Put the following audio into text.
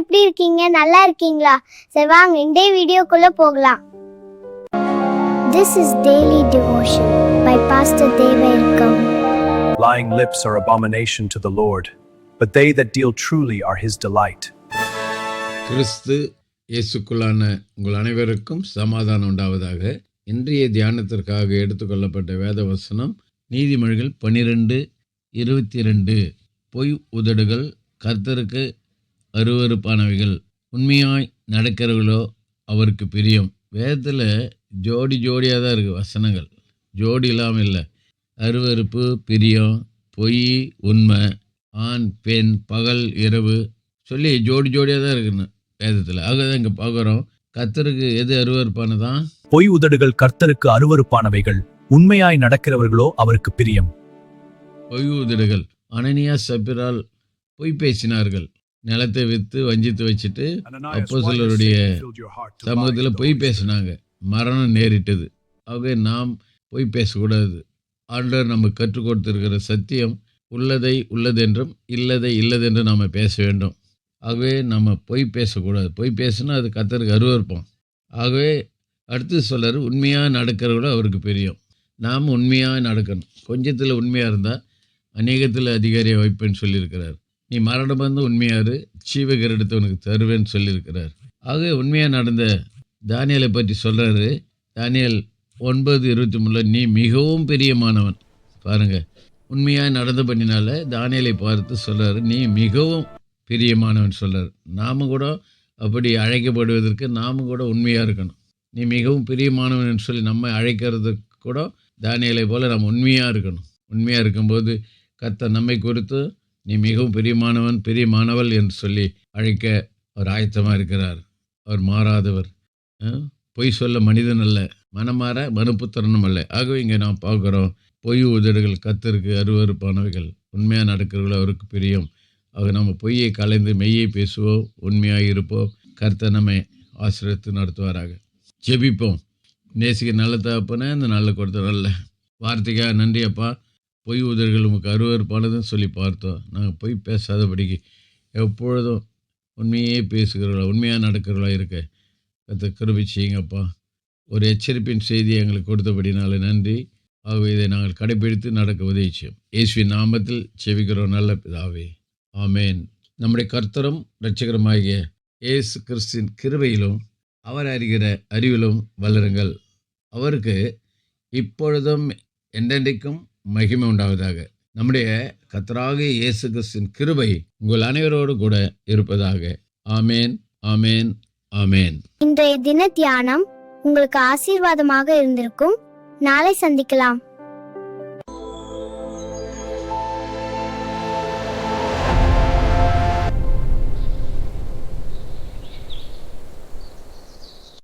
எப்படி இருக்கீங்க? நல்லா இருக்கீங்களா? சரி வாங்க இன்றைய வீடியோக்குள்ள போகலாம். This is daily devotion by Pastor Deva Irkam. Lying lips are abomination to the Lord, but they that deal truly are his delight. கிறிஸ்து இயேசுக்குள்ளான உங்கள் அனைவருக்கும் சமாதானம் உண்டாவதாக. இன்றைய தியானத்திற்காக எடுத்துக்கொள்ளப்பட்ட வேத வசனம் நீதிமொழிகள் பன்னிரெண்டு இருபத்தி ரெண்டு பொய் உதடுகள் கர்த்தருக்கு அருவருப்பானவைகள் உண்மையாய் நடக்கிறவர்களோ அவருக்கு பிரியம். வேதத்தில் ஜோடி ஜோடியாக தான் இருக்குது வசனங்கள். ஜோடி இல்லாமல் இல்லை. அருவருப்பு பிரியம் பொய் உண்மை ஆண் பெண் பகல் இரவு சொல்லி ஜோடி ஜோடியாக தான் இருக்குன்னு வேதத்தில். ஆகதான் இங்கே பார்க்குறோம் கத்தருக்கு எது அருவருப்பானதான்? பொய் உதடுகள் கர்த்தருக்கு அருவருப்பானவைகள். உண்மையாய் நடக்கிறவர்களோ அவருக்கு பிரியம். பொய் உதடுகள் அனனியா சப்பிரால் பொய் பேசினார்கள். நிலத்தை விற்று வஞ்சித்து வச்சுட்டு அப்போஸ்தலருடைய சமூகத்தில் பொய் பேசினாங்க. மரணம் நேரிட்டது. ஆகவே நாம் பொய் பேசக்கூடாது. ஆண்டவர் நமக்கு கற்றுக் கொடுத்திருக்கிற சத்தியம் உள்ளதை உள்ளதென்றும் இல்லதை இல்லதென்றும் நாம் பேச வேண்டும். ஆகவே நம்ம பொய் பேசக்கூடாது. பொய் பேசினா அது கத்தருக்கு அருவருப்போம். ஆகவே அடுத்து சொல்றாரு உண்மையாக நடக்கிறவங்களோ அவருக்கு பெரியும். நாம் உண்மையாக நடக்கணும். கொஞ்சத்தில் உண்மையாக இருந்தால் அநேகத்தில் அதிகாரியை வைப்பேன்னு சொல்லியிருக்கிறார். நீ மரணம் வந்து உண்மையாரு ஜீவகரிடத்தை உனக்கு தருவேன்னு சொல்லியிருக்கிறார். ஆக உண்மையாக நடந்த தானியலை பற்றி சொல்கிறாரு தானியல் ஒன்பது இருபத்தி மூணில் நீ மிகவும் பிரியமானவன் பாருங்கள் உண்மையாக நடந்து பண்ணினால தானியலை பார்த்து சொல்கிறாரு நீ மிகவும் பிரியமானவன் சொல்கிறார் நாம் கூட அப்படி அழைக்கப்படுவதற்கு நாம் கூட உண்மையாக இருக்கணும். நீ மிகவும் பிரியமானவன் சொல்லி நம்ம அழைக்கிறதுக்கு கூட தானியலை போல் நம்ம உண்மையாக இருக்கணும். உண்மையாக இருக்கும்போது கத்த நம்மை குறித்து நீ மிகவும் பிரியமானவன் பிரியமானவள் என்று சொல்லி அழைக்க அவர் ஆயத்தமாக இருக்கிறார். அவர் மாறாதவர். பொய் சொல்ல மனிதன் அல்ல. மனமாற மனுப்புத்திறனும் அல்ல. ஆகவே இங்கே நாம் பார்க்குறோம் பொய் உதடுகள் கத்திற்கு அருவருப்பானவைகள் உண்மையாக நடக்கிறவர்கள் அவருக்கு பிரியம். ஆக நம்ம பொய்யை கலைந்து மெய்யை பேசுவோம் உண்மையாக இருப்போம். கர்த்த நம்மை ஆசிரியத்து நடத்துவாராக. ஜெபிப்போம். நேசிக்க நல்ல தகப்பனே இந்த நல்ல கொடுத்த நல்ல வார்த்தைக்காக நன்றி அப்பா. பொய் உதர்கள் உமக்கு அருவறுப்பானதுன்னு சொல்லி பார்த்தோம். நாங்கள் பொய் பேசாதபடிக்கு எப்பொழுதும் உண்மையே பேசுகிறவர்களா உண்மையாக நடக்கிறவர்களா இருக்க. கத்த கிருபி செய்யுங்கப்பா. ஒரு எச்சரிப்பின் செய்தி எங்களுக்கு கொடுத்தபடினால நன்றி. ஆகவே இதை நாங்கள் கடைபிடித்து நடக்க உதவி செய்யும் இயேசுவின் நாமத்தில் செவிக்கிறோம் நல்ல பிதாவே. ஆமேன். நம்முடைய கர்த்தரும் இரட்சகருமாகிய இயேசு கிறிஸ்தின் கிருபையிலும் அவர் அறிகிற அறிவிலும் வளருங்கள். அவருக்கு இப்பொழுதும் என்றென்றைக்கும் மகிமை உண்டாவதாக. நம்முடைய கத்தராக இயேசு கிறிஸ்தின் கிருபை உங்கள் அனைவரோடு கூட இருப்பதாக. ஆமேன் ஆமேன் ஆமேன். இன்றைய தின தியானம் உங்களுக்கு ஆசீர்வாதமாக இருந்திருக்கும். நாளை சந்திக்கலாம்.